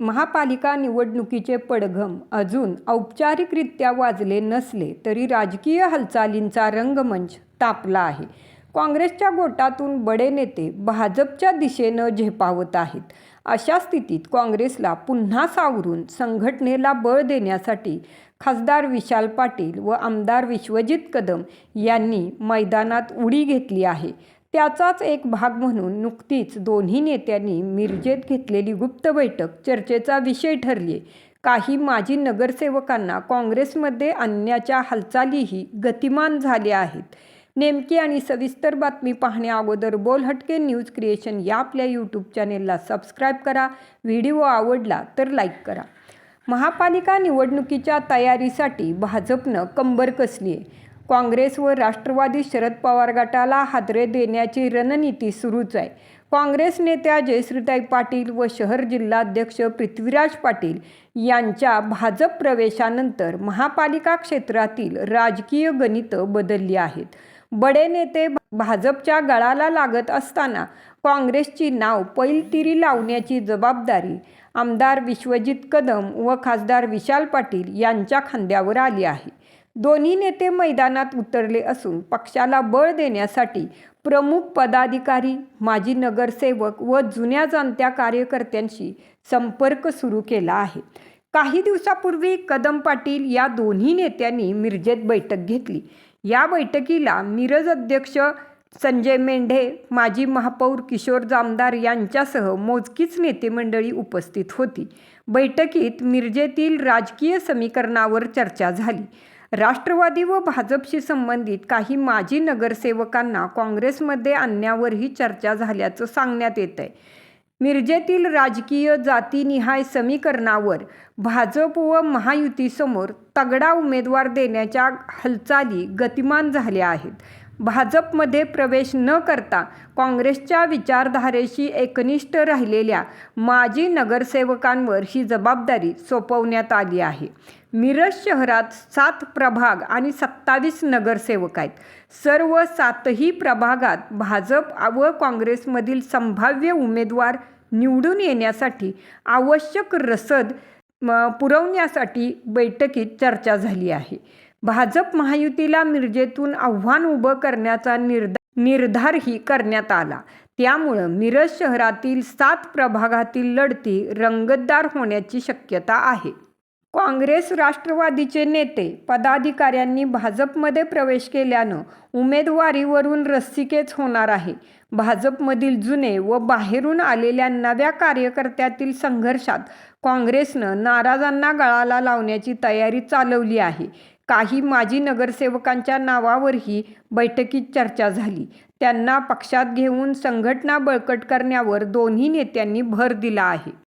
महापालिका निवडणुकीचे पडघम अजून औपचारिकरित्या वाजले नसले तरी राजकीय हालचालींचा रंगमंच तापला आहे. काँग्रेसच्या गोटातून बडे नेते भाजपच्या दिशेनं झेपावत आहेत. अशा स्थितीत काँग्रेसला पुन्हा सावरून संघटनेला बळ देण्यासाठी खासदार विशाल पाटील व आमदार विश्वजित कदम यांनी मैदानात उडी घेतली आहे. त्याचाच एक भाग म्हणून नुकतीच दोन्ही नेत्यांनी मिरजेत घेतलेली गुप्त बैठक चर्चेचा विषय ठरली. आहे काही माजी नगरसेवकांना काँग्रेसमध्ये आणण्याच्या हालचालीही गतिमान झाल्या आहेत. नेमकी आणि सविस्तर बातमी पाहण्याअगोदर बोल हटके न्यूज क्रिएशन या आपल्या यूट्यूब चॅनेलला सबस्क्राईब करा. व्हिडिओ आवडला तर लाईक करा. महापालिका निवडणुकीच्या तयारीसाठी भाजपनं कंबर कसली आहे काँग्रेस व राष्ट्रवादी शरद पवार गटाला हादरे देण्याची रणनीती सुरूच आहे. काँग्रेस नेत्या जयश्रीताई पाटील व शहर जिल्हाध्यक्ष पृथ्वीराज पाटील यांच्या भाजप प्रवेशानंतर महापालिका क्षेत्रातील राजकीय गणितं बदलली आहेत. बडे नेते भाजपच्या गळाला लागत असताना काँग्रेसची नाव पैलतिरी लावण्याची जबाबदारी आमदार विश्वजित कदम व खासदार विशाल पाटील यांच्या खांद्यावर आली आहे. दोन्ही नेते मैदानात उतरले असून पक्षाला बळ देण्यासाठी प्रमुख पदाधिकारी माजी नगरसेवक व जुन्या जाणत्या कार्यकर्त्यांशी संपर्क सुरू केला आहे. काही दिवसापूर्वी कदम पाटील या दोन्ही नेत्यांनी मिरजेत बैठक घेतली. या बैठकीला मिरज अध्यक्ष संजय मेंढे माजी महापौर किशोर जामदार यांच्यासह मोजकीच नेते मंडळी उपस्थित होती. बैठकीत मिरजेतील राजकीय समीकरणावर चर्चा झाली. राष्ट्रवादी व भाजपशी संबंधित काही माजी नगरसेवकांना काँग्रेसमध्ये आणण्यावरही चर्चा झाल्याचं सांगण्यात येत आहे मिरजेतील राजकीय जातीनिहाय समीकरणावर भाजप व महायुतीसमोर तगडा उमेदवार देण्याच्या हालचाली गतिमान झाल्या आहेत. भाजपमध्ये प्रवेश न करता काँग्रेसच्या विचारधारेशी एकनिष्ठ राहिलेल्या माजी नगरसेवकांवर ही जबाबदारी सोपवण्यात आली आहे. मिरज शहरात सात प्रभाग आणि सत्तावीस नगरसेवक आहेत. सर्व सातही प्रभागात भाजप व काँग्रेसमधील संभाव्य उमेदवार निवडून येण्यासाठी आवश्यक रसद पुरवण्यासाठी बैठकीत चर्चा झाली आहे. भाजप महायुतीला मिरजेतून आव्हान उभं करण्याचा निर्धा निर्धारही करण्यात आला. त्यामुळं मिरज शहरातील सात प्रभागातील लढती रंगतदार होण्याची शक्यता आहे. काँग्रेस राष्ट्रवादीचे नेते पदाधिकाऱ्यांनी भाजपमध्ये प्रवेश केल्यानं उमेदवारीवरून रस्सिकेच होणार आहे. भाजपमधील जुने व बाहेरून आलेल्या नव्या कार्यकर्त्यातील संघर्षात काँग्रेसनं नाराजांना गळाला लावण्याची तयारी चालवली आहे. काही माजी नगरसेवकांच्या नावावरही बैठकीत चर्चा झाली. त्यांना पक्षात घेऊन संघटना बळकट करण्यावर दोन्ही नेत्यांनी भर दिला आहे.